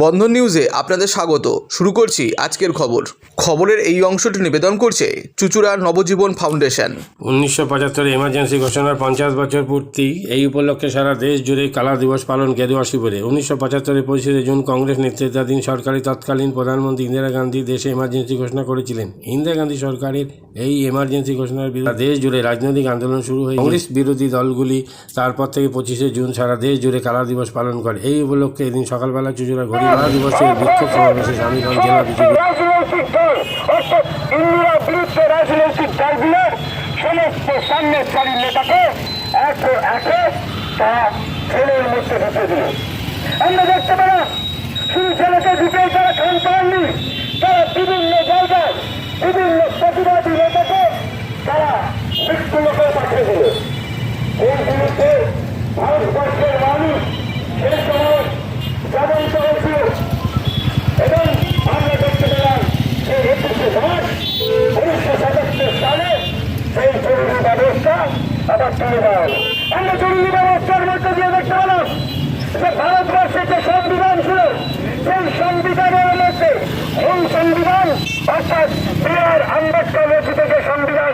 বন্ধন নিউজে আপনাদের স্বাগত। শুরু করছি আজকের খবর। খবরের এই অংশটি নিবেদন করছে চুচুড়া নবজীবন ফাউন্ডেশন। উনিশশো পঁচাত্তরে এমার্জেন্সি ঘোষণার পঞ্চাশ বছর পূর্তি, এই উপলক্ষে সারা দেশ জুড়ে কালা দিবস পালন গেরুয়া শিবিরে। উনিশশো পঁচাত্তরের পঁচিশে জুন কংগ্রেস নেতৃত্বাধীন সরকারি তৎকালীন প্রধানমন্ত্রী ইন্দিরা গান্ধী দেশে এমার্জেন্সি ঘোষণা করেছিলেন। ইন্দিরা গান্ধী সরকারের এই এমার্জেন্সি ঘোষণার বিরুদ্ধে দেশ জুড়ে রাজনৈতিক আন্দোলন শুরু হয়ে কংগ্রেস বিরোধী দলগুলি তারপর থেকে পঁচিশে জুন সারা দেশ জুড়ে কালা দিবস পালন করে। এই উপলক্ষে এদিন সকালবেলা চুচুড়া কালা দিবসের বিক্ষোভ সমাবেশে স্বামীগঞ্জ জেলা বিজেপি সমস্ত সামনেসারী নেতাকে একে মধ্যে ঢুকে দিল। আমরা দেখতে পেলাম, শুধু ছেলেকে ঢুকেই তারা খান পাননি তারা বিভিন্ন জায়গায় বিভিন্ন প্রতিবাদী নেতাকে তারা মৃত্যুলোকে পাঠিয়ে দিল। এই বিরুদ্ধে ভারতবর্ষের মানুষ, সেই সময় জাগরিত হয়েছিল এবং আমরা দেখতে পেলাম যে একুশে মার্চ উনিশশো সাতাত্তর সালে সেই আবার আমরা দিয়ে সংবিধান ছিল সেই সংবিধানের সংবিধান অর্থাৎ বি আর আম্বেদকর সংবিধান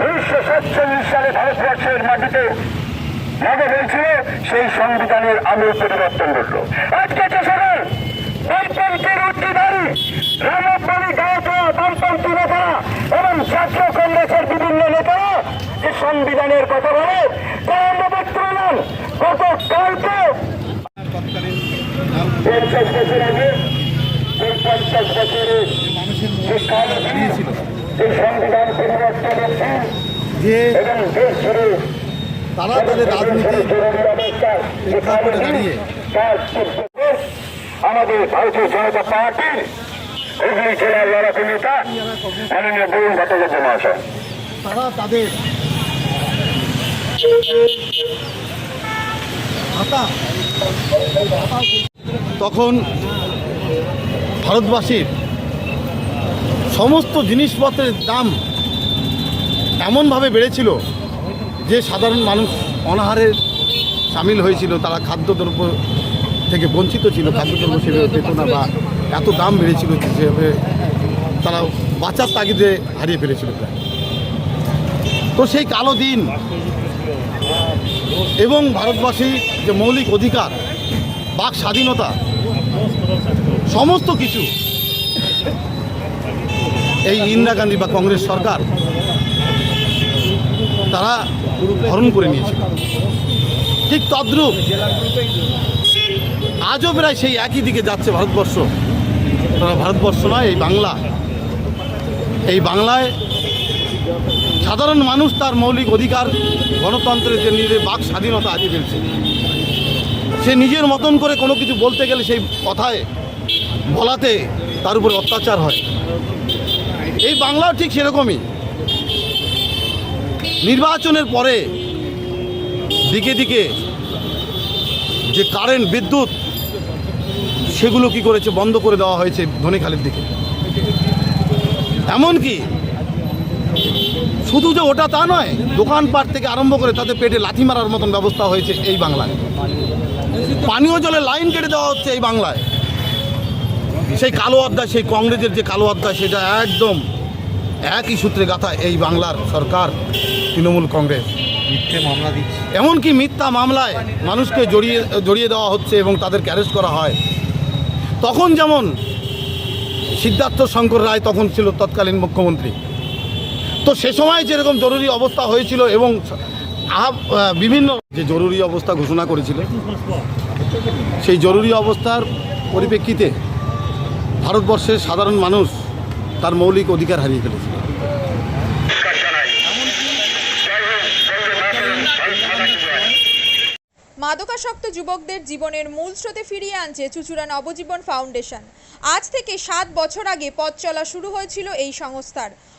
উনিশশো সাতচল্লিশ সালে ভারতবর্ষের মাটিতে সেই সংবিধানের পরিবর্তন ঘটল আজকে যে সকাল বামপন্থীর গায়করা বামপন্থী নেতারা এবং ছাত্র কংগ্রেসের বিভিন্ন নেতারা যে সংবিধানের কথা বলে তা আমরা দেখতে পেলাম গত পঞ্চাশ বছর আগে এই পঞ্চাশ বছরে যে কালো এই সংবিধান এবং দেশ জুড়ে তারা তাদের দাঁড়িয়ে আমাদের ভারতীয় জনতা পার্টির হুগলি জেলার লড়াকু নেতা মাননীয় বরুণ ভট্টাচার্য মহাশয়। তারা তাদের তখন ভারতবাসীর সমস্ত জিনিসপত্রের দাম এমনভাবে বেড়েছিল যে সাধারণ মানুষ অনাহারে সামিল হয়েছিল, তারা খাদ্যদ্রব্য থেকে বঞ্চিত ছিল, খাদ্যদ্রব্য সেভাবে পেত না বা এত দাম বেড়েছিল সেভাবে তারা বাঁচার তাগিদে হারিয়ে ফেলেছিল। তো সেই কালো দিন এবং ভারতবাসী যে মৌলিক অধিকার, বাক স্বাধীনতা, সমস্ত কিছু, এই ইন্দিরা গান্ধী বা কংগ্রেস সরকার তারা হরণ করে নিয়েছিল ঠিক তদ্রুপ আজও প্রায় সেই একই দিকে যাচ্ছে ভারতবর্ষ। তবে ভারতবর্ষ নয়, এই বাংলা। এই বাংলায় সাধারণ মানুষ তার মৌলিক অধিকার, গণতন্ত্রের যে নিজের বাক স্বাধীনতা হারিয়ে ফেলছে। সে নিজের মতন করে কোনো কিছু বলতে গেলে সেই কথায়, বলাতে তার উপরে অত্যাচার হয়। এই বাংলাও ঠিক সেরকমই। নির্বাচনের পরে দিকে দিকে যে কারেন্ট বিদ্যুৎ, সেগুলো কি করেছে বন্ধ করে দেওয়া হয়েছে ধনেখালের দিকে। এমনকি শুধু যে ওটা তা নয় দোকানপাট থেকে আরম্ভ করে তাদের পেটে লাথি মারার মতন ব্যবস্থা হয়েছে এই বাংলায়। পানীয় জলের লাইন কেটে দেওয়া হচ্ছে এই বাংলায়। সেই কালো অধ্যায় সেই কংগ্রেসের যে কালো অধ্যায় সেটা একদম একই সূত্রে গাথা এই বাংলার সরকার তৃণমূল কংগ্রেস। মিথ্যে মামলা দিচ্ছে। এমনকি মিথ্যা মামলায় মানুষকে জড়িয়ে জড়িয়ে দেওয়া হচ্ছে এবং তাদেরকে অ্যারেস্ট করা হয়। তখন যেমন সিদ্ধার্থ শঙ্কর রায় তখন ছিল তৎকালীন মুখ্যমন্ত্রী। তো সে সময় যেরকম জরুরি অবস্থা হয়েছিল এবং বিভিন্ন যে জরুরি অবস্থা ঘোষণা করেছিল, সেই জরুরি অবস্থার পরিপ্রেক্ষিতে ভারতবর্ষের সাধারণ মানুষ তার মৌলিক অধিকার হারিয়ে ফেলেছে মাদকাসক্ত যুবকদের জীবনের মূল স্রোতে ফিরিয়ে আনছে চুচুড়া নবজীবন ফাউন্ডেশন। আজ থেকে সাত বছর আগে পথ চলা শুরু হয়েছিল এই সংস্থার।